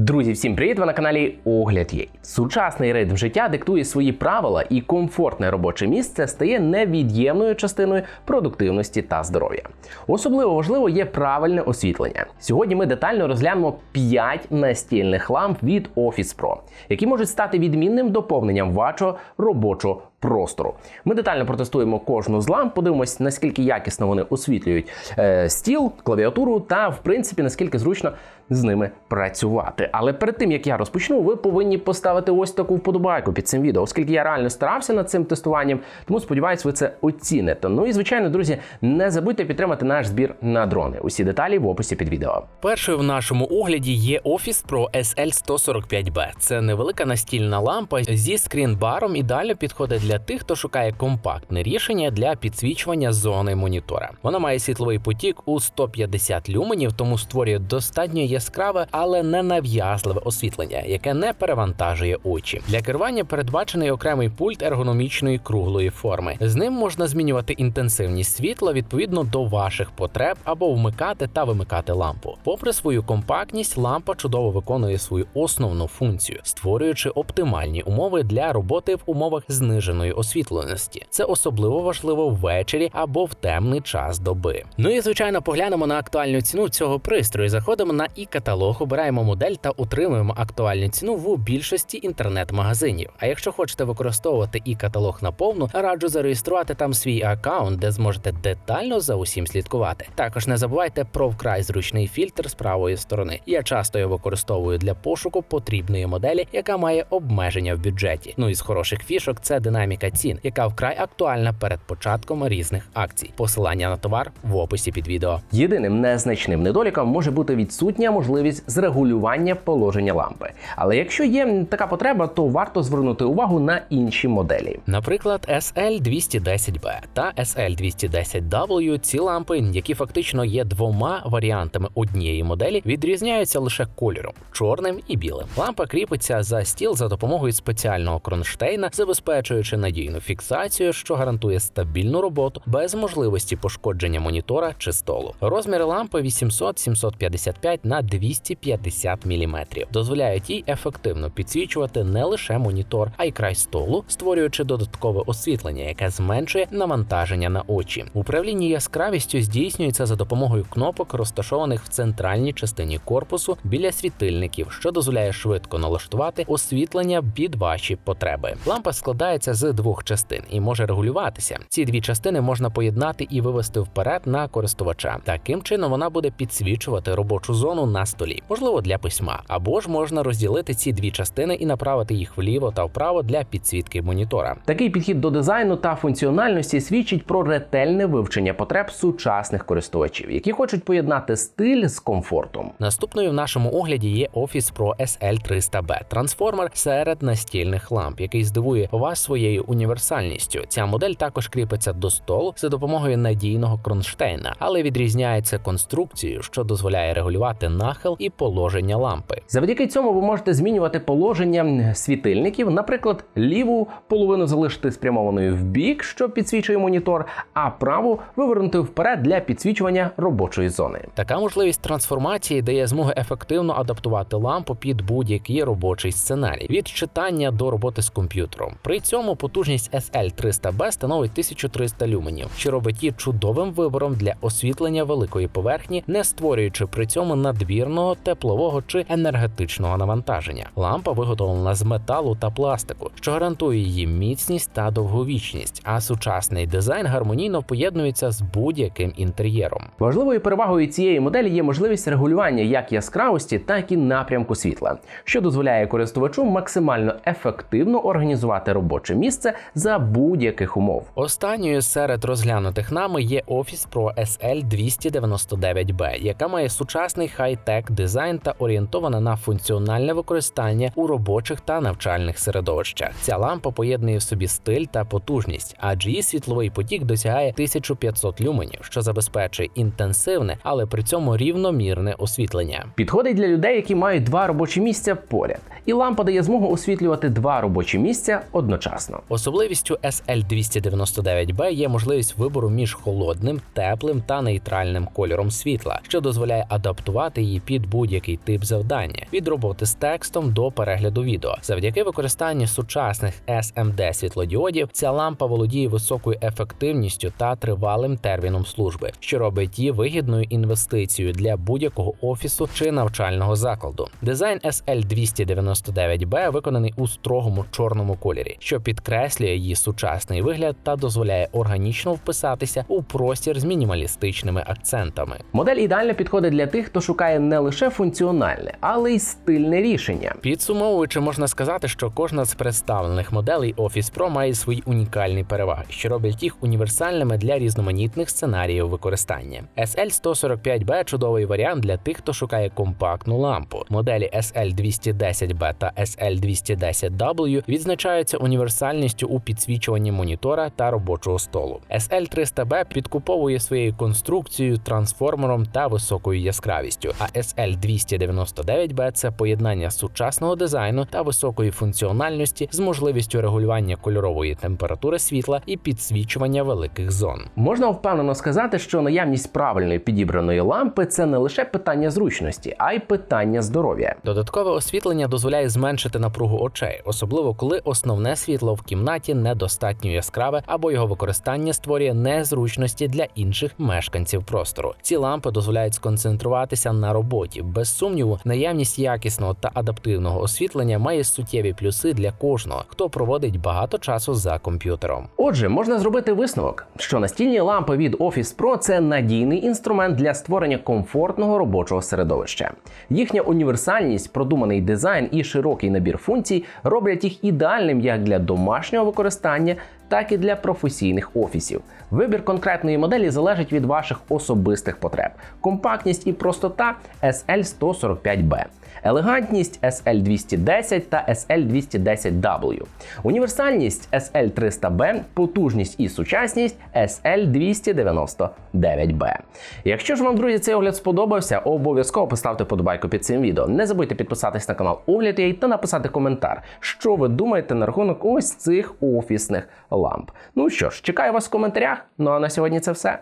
Друзі, всім привіт! Ви на каналі Огляд Є. Сучасний ритм життя диктує свої правила, і комфортне робоче місце стає невід'ємною частиною продуктивності та здоров'я. Особливо важливо є правильне освітлення. Сьогодні ми детально розглянемо 5 настільних ламп від Office Pro, які можуть стати відмінним доповненням вашого робочого простору. Ми детально протестуємо кожну з ламп, подивимось, наскільки якісно вони освітлюють е, стіл, клавіатуру та, в принципі, наскільки зручно з ними працювати. Але перед тим як я розпочну, ви повинні поставити ось таку вподобайку під цим відео, оскільки я реально старався над цим тестуванням. Тому сподіваюсь, ви це оціните. Ну і звичайно, друзі, не забудьте підтримати наш збір на дрони. Усі деталі в описі під відео. Першою в нашому огляді є Office Pro SL145B. Це невелика настільна лампа зі скрінбаром. Ідеально підходить тих, хто шукає компактне рішення для підсвічування зони монітора. Вона має світловий потік у 150 люменів, тому створює достатньо яскраве, але не нав'язливе освітлення, яке не перевантажує очі. Для керування передбачений окремий пульт ергономічної круглої форми. З ним можна змінювати інтенсивність світла відповідно до ваших потреб або вмикати та вимикати лампу. Попри свою компактність, лампа чудово виконує свою основну функцію, створюючи оптимальні умови для роботи в умовах зниженої освітленості. Це особливо важливо ввечері або в темний час доби. Ну і звичайно, поглянемо на актуальну ціну цього пристрою. Заходимо на і-каталог, обираємо модель та утримуємо актуальну ціну в більшості інтернет-магазинів. А якщо хочете використовувати і-каталог наповну, раджу зареєструвати там свій аккаунт, де зможете детально за усім слідкувати. Також не забувайте про вкрай зручний фільтр з правої сторони. Я часто його використовую для пошуку потрібної моделі, яка має обмеження в бюджеті. Ну і з хороших фішок це динаміка цін, яка вкрай актуальна перед початком різних акцій. Посилання на товар в описі під відео. Єдиним незначним недоліком може бути відсутня можливість зрегулювання положення лампи. Але якщо є така потреба, то варто звернути увагу на інші моделі. Наприклад, SL210B та SL210W – ці лампи, які фактично є двома варіантами однієї моделі, відрізняються лише кольором чорним і білим. Лампа кріпиться за стіл за допомогою спеціального кронштейна, забезпечуючи надійну фіксацію, що гарантує стабільну роботу без можливості пошкодження монітора чи столу. Розміри лампи 800-755 на 250 мм. дозволяють їй ефективно підсвічувати не лише монітор, а й край столу, створюючи додаткове освітлення, яке зменшує навантаження на очі. Управління яскравістю здійснюється за допомогою кнопок, розташованих в центральній частині корпусу біля світильників, що дозволяє швидко налаштувати освітлення під ваші потреби. Лампа складається з двох частин і може регулюватися. Ці дві частини можна поєднати і вивести вперед на користувача. Таким чином вона буде підсвічувати робочу зону на столі, можливо, для письма, або ж можна розділити ці дві частини і направити їх вліво та вправо для підсвітки монітора. Такий підхід до дизайну та функціональності свідчить про ретельне вивчення потреб сучасних користувачів, які хочуть поєднати стиль з комфортом. Наступною в нашому огляді є Office Pro SL300B – трансформер серед настільних ламп, який здивує вас своєю універсальністю. Ця модель також кріпиться до столу за допомогою надійного кронштейна, але відрізняється конструкцією, що дозволяє регулювати нахил і положення лампи. Завдяки цьому ви можете змінювати положення світильників, наприклад, ліву половину залишити спрямованою в бік, що підсвічує монітор, а праву вивернути вперед для підсвічування робочої зони. Така можливість трансформації дає змогу ефективно адаптувати лампу під будь-який робочий сценарій від читання до роботи з комп'ютером. При цьому потужність SL300B становить 1300 люменів, що робить її чудовим вибором для освітлення великої поверхні, не створюючи при цьому надмірного теплового чи енергетичного навантаження. Лампа виготовлена з металу та пластику, що гарантує її міцність та довговічність. А сучасний дизайн гармонійно поєднується з будь-яким інтер'єром. Важливою перевагою цієї моделі є можливість регулювання як яскравості, так і напрямку світла, що дозволяє користувачу максимально ефективно організувати робоче місце за будь-яких умов. Останньою серед розглянутих нами є Office Pro SL299B, яка має сучасний хай-тек дизайн та орієнтована на функціональне використання у робочих та навчальних середовищах. Ця лампа поєднує в собі стиль та потужність, адже її світловий потік досягає 1500 люменів, що забезпечує інтенсивне, але при цьому рівномірне освітлення. Підходить для людей, які мають два робочі місця поряд, і лампа дає змогу освітлювати два робочі місця одночасно. Якісно. Особливістю SL299B є можливість вибору між холодним, теплим та нейтральним кольором світла, що дозволяє адаптувати її під будь-який тип завдання від роботи з текстом до перегляду відео. Завдяки використанню сучасних SMD світлодіодів ця лампа володіє високою ефективністю та тривалим терміном служби, що робить її вигідною інвестицією для будь-якого офісу чи навчального закладу. Дизайн SL299B виконаний у строгому чорному кольорі, що підкреслює її сучасний вигляд та дозволяє органічно вписатися у простір з мінімалістичними акцентами. Модель ідеально підходить для тих, хто шукає не лише функціональне, але й стильне рішення. Підсумовуючи, можна сказати, що кожна з представлених моделей Office Pro має свої унікальні переваги, що роблять їх універсальними для різноманітних сценаріїв використання. SL145B чудовий варіант для тих, хто шукає компактну лампу. Моделі SL210B та SL210W відзначаються універсальністю у підсвічуванні монітора та робочого столу. SL300B підкуповує своєю конструкцією, трансформером та високою яскравістю. А SL299B – це поєднання сучасного дизайну та високої функціональності з можливістю регулювання кольорової температури світла і підсвічування великих зон. Можна впевнено сказати, що наявність правильної підібраної лампи це не лише питання зручності, а й питання здоров'я. Додаткове освітлення дозволяє зменшити напругу очей, особливо коли основне світло в кімнаті недостатньо яскраве або його використання створює незручності для інших мешканців простору. Ці лампи дозволяють сконцентруватися на роботі. Без сумніву, наявність якісного та адаптивного освітлення має суттєві плюси для кожного, хто проводить багато часу за комп'ютером. Отже, можна зробити висновок, що настільні лампи від Office Pro – це надійний інструмент для створення комфортного робочого середовища. Їхня універсальність, продуманий дизайн і широкий набір функцій роблять їх ідеальним як для домашнього використання, так і для професійних офісів. Вибір конкретної моделі залежить від ваших особистих потреб. Компактність і простота SL145B. Елегантність SL210 та SL210W, універсальність SL300B, потужність і сучасність SL299B. Якщо ж вам, друзі, цей огляд сподобався, обов'язково поставте подобайку під цим відео. Не забудьте підписатись на канал Огляд.ua та написати коментар, що ви думаєте на рахунок ось цих офісних ламп. Ну що ж, чекаю вас в коментарях. Ну а на сьогодні це все.